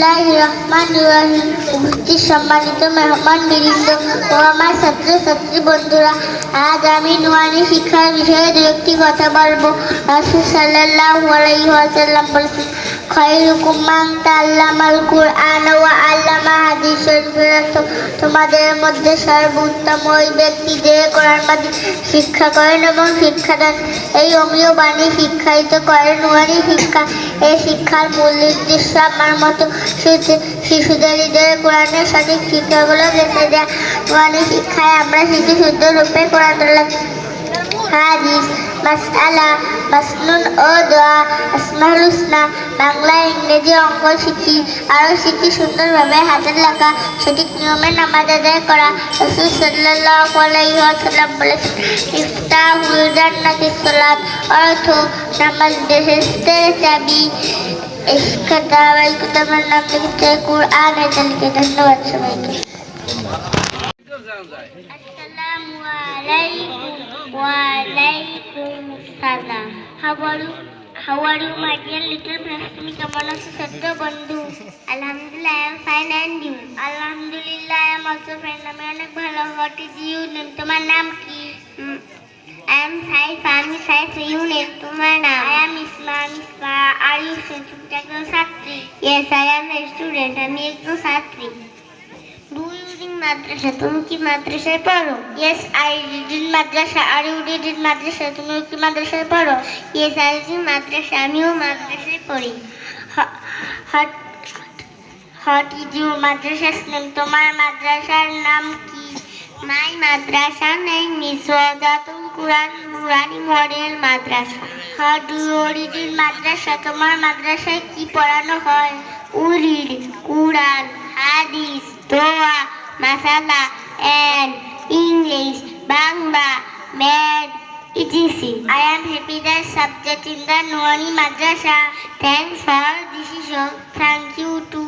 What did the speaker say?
বিসমিল্লাহ রহমান রহিম উপস্থিত সম্মানিত মেহমান বৃন্দ ও আমার ছাত্র ছাত্রী বন্ধুরা, আজ আমি নোয়ানি শিক্ষার বিষয়ে দু একটি কথা বলব। রাসূল ওয়া তোমাদের মধ্যে সর্বোত্তম ওই ব্যক্তি যে কোরআন মাজিদ শিক্ষা করেন এবং শিক্ষা দেন। এই অমীয় বাণী শিক্ষায়িত করেন। নোয়ানি শিক্ষা। এই শিক্ষার মূল উদ্দেশ্য আমার মতো শিশুদের হৃদয়ে কোরআনের সঠিক শিক্ষাগুলো গেঁথে দেয়া। নোয়ানি শিক্ষায় আমরা শিশু শুদ্ধ রূপে কোরআন হাদিস মাসআলা মাসনুন ও দোয়া। আসমাউল হুসনা বাংলা, ইংরেজি, অঙ্ক শিখি। আরও শিখি সুন্দরভাবে হাতের লেখা, সঠিক নিয়মে নামাজ আদায় করা। রসুল সাল্লাল্লাহু আলাইহি ওয়াসাল্লাম বলেছেন ইফতাহুল জান্নাতিস সালাত? অর্থ, নামাজ বেহেশতের চাবি লিখেছে কুরআন এটা লিখে ধন্যবাদ সবাইকে। আসসালামু আলাইকুম। ওয়া how are you how are you my dear little friends তুমি কেমন আছো ছোট্ট বন্ধু আলহামদুলিল্লাহ I am fine and you আলহামদুলিল্লাহ আই এম অলসো ফাইন আমি অনেক ভালো হোয়াট ইজ ইউ নেম তোমার নাম কি আই এম সাইফ আমি সাইফ ইউ নেম তোমার নাম আই এম ইসমা আমি ইসমা আর ইউ তুমি একজন ছাত্রী yes I am a student আমি একজন ছাত্রী Do you মাদ্রাসা, তুমি কি মাদ্রাসায় পড়ো? Yes I read madrasa are you read madrasa, তুমি কি মাদ্রাসায় পড়ো? ইয়েস আই রিড মাদ্রাসা, আমিও মাদ্রাসায় পড়ি। হট হট ইজ ইউ মাদ্রাসার নেম তোমার মাদ্রাসার নাম কি? মাই মাদ্রাসা name is Wadatul Quran Nurani model madrasa. How do you read in madrasa? তোমার মাদ্রাসায় কি পড়ানো হয়? উরিড কুরআন, হাদিস, দোয়া। masala, and English, Bangla, Med, etc. I am happy that subject in the Nuani Madrasa. Thanks for this show. Thank you to